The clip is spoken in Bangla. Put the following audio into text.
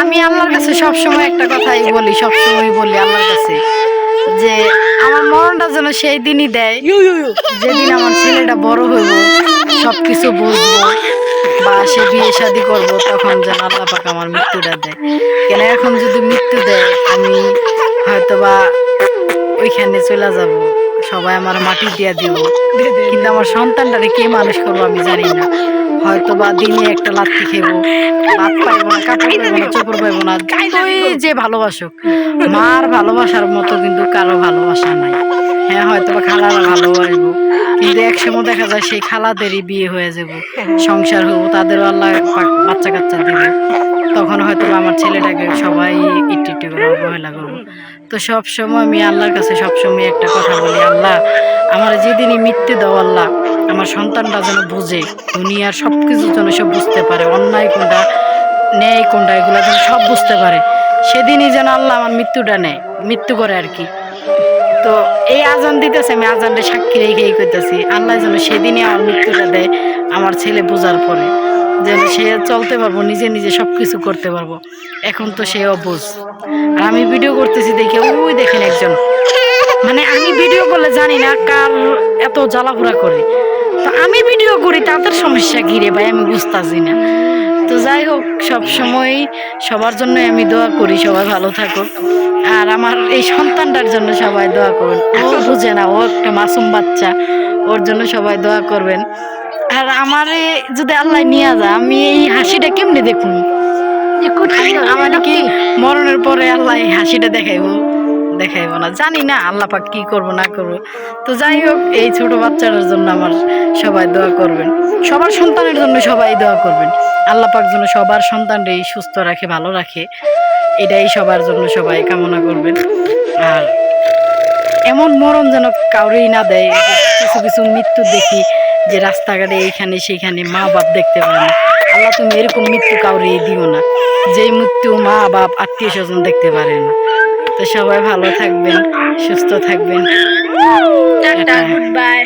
আমি আল্লাহর কাছে সবসময় একটা কথাই বলি সবসময় বলি আল্লাহর কাছে যে আমার মরণটা যেন সেই দিনই দেয় যেদিন আমার ছেলেটা বড় হইব সবকিছু বুঝব বা সে বিয়ে শাদি করব তখন যেন আল্লাহ পাক আমার মৃত্যুটা দেয়। কেন এখন যদি মৃত্যু দেয় আমি হয়তো বা ওইখানে চলে যাব সবাই আমার মাটি দিয়া দিব। কিন্তু আমার সন্তানটারে কে মানুষ করব আমি জানি না। হয়তো বা দিনে একটা লাত্তি খেবো লাত পাইবো না কাপড় পাইবো না, চোপড় পাইবো না, যতই যে ভালোবাসুক, মার ভালোবাসার মতো কিন্তু কারও ভালোবাসা নাই। হ্যাঁ হয়তো বা খালারা ভালোবাসবো কিন্তু একসময় দেখা যায় সেই খালাদেরই বিয়ে হয়ে যাব, সংসার হব তাদেরও আল্লাহ বাচ্চা কাচ্চা দিবে। তখন হয়তো আমার ছেলেটাকে সবাই একটু একটু করে অবহেলা করব। তো সব সময় আমি আল্লাহর কাছে সব সময় একটা কথা বলি, আল্লাহ, আমার যেদিনই মৃত্যু দাও আল্লাহ, আমার সন্তানটা যেন বুঝে, দুনিয়ার সব কিছু যেন সব বুঝতে পারে, অন্যায় কোনটা, ন্যায় কোনটা, এগুলো যেন সব বুঝতে পারে। সেদিনই যেন আল্লাহ আমার মৃত্যুটা নেয়, মৃত্যু করে আর কি। তো এই আজান দিতেছে, আমি আজানটা সাক্ষী রেখে এই করতেছি আল্লাহ যেন সেদিনই আমার মৃত্যুটা দেয় আমার ছেলে বোঝার পরে যে সে চলতে পারব, নিজে নিজে সব কিছু করতে পারব। এখন তো সে অবুজ আর আমি ভিডিও করতেছি দেখে, ওই দেখেন একজন। মানে আমি ভিডিও করলে জানি না কার এত জ্বালাপোড়া করে। আমি ভিডিও করি তাদের সমস্যা কি রে ভাই? আমি বুঝতেছি না। তো যাই হোক সব সময় সবার জন্য আমি দোয়া করি সবাই ভালো থাকুক। আর আমার এই সন্তানটার জন্য সবাই দোয়া করবেন। ও বুঝে না ও একটা মাসুম বাচ্চা ওর জন্য সবাই দোয়া করবেন। আর আমারে যদি আল্লাহ নিয়ে যায় আমি এই হাসিটা কেমনি দেখুন? আমার কি মরণের পরে আল্লাহ এই হাসিটা দেখাইবো? দেখাইবো না। জানি না আল্লাহ পাক কি করব না করব। তো যাই হোক এই ছোট বাচ্চাটার জন্য আমার সবাই দোয়া করবেন। সবার সন্তানের জন্য সবাই দোয়া করবেন। আল্লাহ পাক যেন সবার সন্তানটাই সুস্থ রাখে ভালো রাখে এটাই সবার জন্য সবাই কামনা করবেন। আর এমন মরণ যেন কাউরেই না দেয় কিছু কিছু মৃত্যু দেখি যে রাস্তাঘাটে এইখানে সেইখানে মা বাপ দেখতে পারে না। আল্লাহ তুমি এরকম মৃত্যু কাউরে দিও না যেই মৃত্যু মা বাপ আত্মীয় স্বজন দেখতে পারে না। তো সবাই ভালো থাকবেন সুস্থ থাকবেন। Good bye